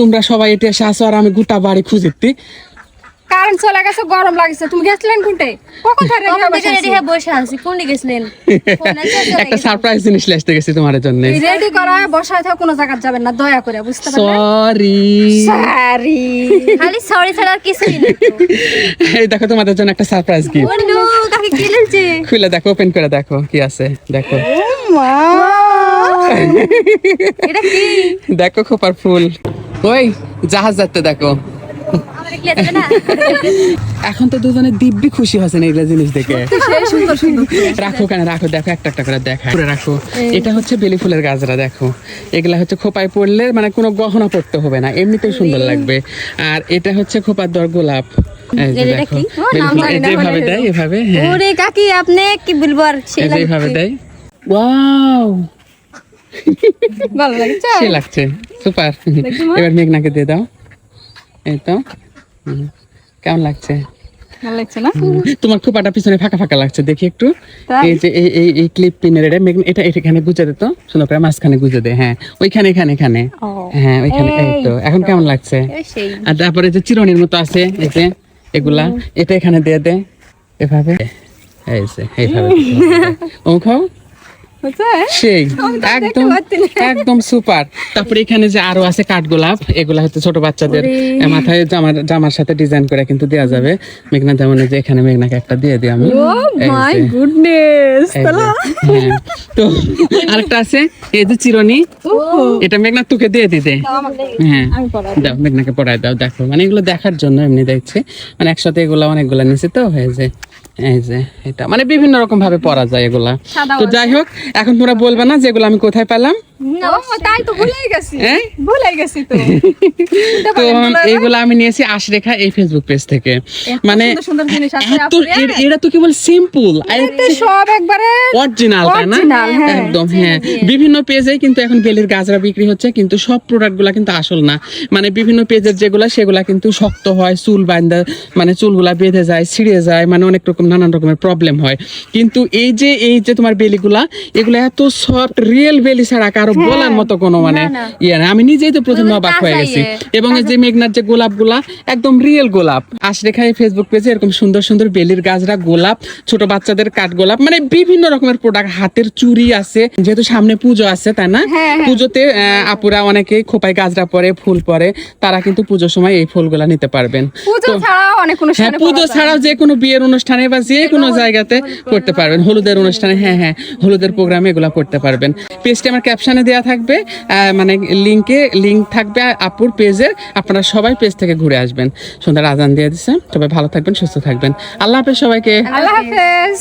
তোমরা সবাই এটি এসে আসো আর আমি গোটা বাড়ি খুঁজিতি কারেন্ট চলে গেছে গরম লাগছে। তুমি গেছিলেন কোনটে? কখন রেডি হয়ে বসে আছি কোনটি গেছিলেন? একটা সারপ্রাইজ জিনিস গেছি তোমার জন্য। রেডি করা থেকে কোনো জায়গা যাবেন না দয়া করে বুঝতে পারলেন সরি সরি খালি সরি ছাড়া আর কিছুই না এই দেখো তোমাদের জন্য একটা সারপ্রাইজ গিফট বন্ধু কাকে কি লাগছে খুলে দেখো ওপেন করে দেখো কি আছে দেখো। এটা কি? দেখো খোপার ফুল। ওই জাহাজ যাচ্ছে দেখো। এখন তো দুজনে দিব্যি খুশি হয়েছেন এইগুলা জিনিস দেখে। রাখো কেন? রাখো দেখো একটা একটা করে দেখা করে রাখো। এটা হচ্ছে বেলি ফুলের গাছরা দেখো। এগুলা হচ্ছে খোপায় পড়লে মানে কোনো গহনা পড়তে হবে না এমনিতেই সুন্দর লাগবে। আর এটা হচ্ছে খোপার দর গোলাপ। যেভাবে দেয় এভাবে হ্যাঁ। কাকি আপনি কি বলব আর? এইভাবে দেয়। ওয়াও! ভালো লাগছে? সে লাগছে সুপার এবার মেঘনাকে দিয়ে দাও। এই তো। কেমন লাগছে? ভালো লাগছে না? তোমার খোপাটা পিছনে ফাঁকা ফাঁকা লাগছে দেখি একটু। এই যে এই এই এই ক্লিপ পিনের এটা এটা এখানে গুজে দে তো। সুন্দর করে মাঝখানে গুজে দে হ্যাঁ। ওইখানে এখানে এখানে। হ্যাঁ ওইখানে এই তো। এখন কেমন লাগছে? আর তারপরে যে চিরনির মতো আছে এই যে এগুলা এটা এখানে দিয়ে দে। এভাবে। এই যে এইভাবে। ও খাও। সেই একদম পারতি একদম সুপার। তারপরে এখানে যে আরও আছে কাঠগোলাপ এগুলা হচ্ছে ছোট বাচ্চাদের মাথায় জামার জামার সাথে ডিজাইন করে কিন্তু দেওয়া যাবে। মেঘনা যেমন যে এখানে মেঘনাকে একটা দিয়ে দিই আমি। মাই গুডনেস এই যে, হ্যাঁ। তো আরেকটা আছে এই যে চিরনি। এটা মেঘনা তোকে দিয়ে দিতে। হ্যাঁ। দাও মেঘনাকে পড়ায় দাও দেখো। মানে এগুলো দেখার জন্য এমনি দেখছে। মানে একসাথে এগুলা অনেকগুলা নিচে তো হয়ে যায়। এই যে এটা। মানে বিভিন্ন রকম ভাবে পরা যায় এগুলা। তো যাই হোক এখন তোমরা বলবে না যে যেগুলো আমি কোথায় পেলাম। ও, তাই তো ভুলেই গেছি? ভুলে গেছি তো। তো এইগুলো আমি নিয়েছি আশরেখা এই ফেসবুক পেজ থেকে। মানে সুন্দর সুন্দর জিনিস আছে এত আপুরে। এর- এরা তো কেবল সিম্পল সব একবারে অরিজিনাল তাই না। একদম হ্যাঁ। বিভিন্ন পেজে কিন্তু এখন বেলির গাজরা বিক্রি হচ্ছে কিন্তু সব প্রোডাক্টগুলা কিন্তু আসল না। মানে বিভিন্ন পেজের যেগুলা সেগুলা কিন্তু শক্ত হয় চুল বান্ধা মানে চুলগুলা বেঁধে যায় ছিঁড়ে যায় মানে অনেক রকম নানান রকমের প্রবলেম হয়। কিন্তু এই যে এই যে তোমার বেলিগুলা এগুলো এত সফট রিয়েল বেলি ছাড়া কারও বলার মতো কোনো মানে ইয়ে না। আমি নিজেই তো প্রথমে ওগুলো অবাক হয়ে গেছি। এবং এই যে মেঘনার যে গোলাপগুলা একদম রিয়েল গোলাপ। আশরেখা এই ফেসবুক পেজে এরকম সুন্দর সুন্দর বেলির গাছরা গোলাপ ছোট বাচ্চাদের কাঠ গোলাপ মানে বিভিন্ন রকমের প্রোডাক্ট হাতের চুড়ি আছে যেহেতু সামনে পুজো আছে তাই না? পুজোতে আপুরা অনেকে খোপায় গাজরা পরে ফুল পরে তারা কিন্তু পুজোর সময় এই ফুলগুলা নিতে পারবেন। পুজো ছাড়াও হ্যাঁ পুজো ছাড়াও যে কোনো বিয়ের অনুষ্ঠানে বা যে কোনো জায়গাতে করতে পারবেন। হলুদের অনুষ্ঠানে হ্যাঁ হ্যাঁ হলুদের প্রোগ্রামে এগুলা করতে পারবেন। পেজটা আমার ক্যাপশনে দেওয়া থাকবে মানে লিঙ্কে লিঙ্ক থাকবে আপুর পেজের আপনারা সবাই পেজ থেকে ঘুরে আসবেন। সন্ধ্যার আজান দিয়ে দিচ্ছে সবাই ভালো থাকবেন, সুস্থ থাকবেন। আল্লাহ হাফেজ সবাইকে। আল্লাহ হাফেজ।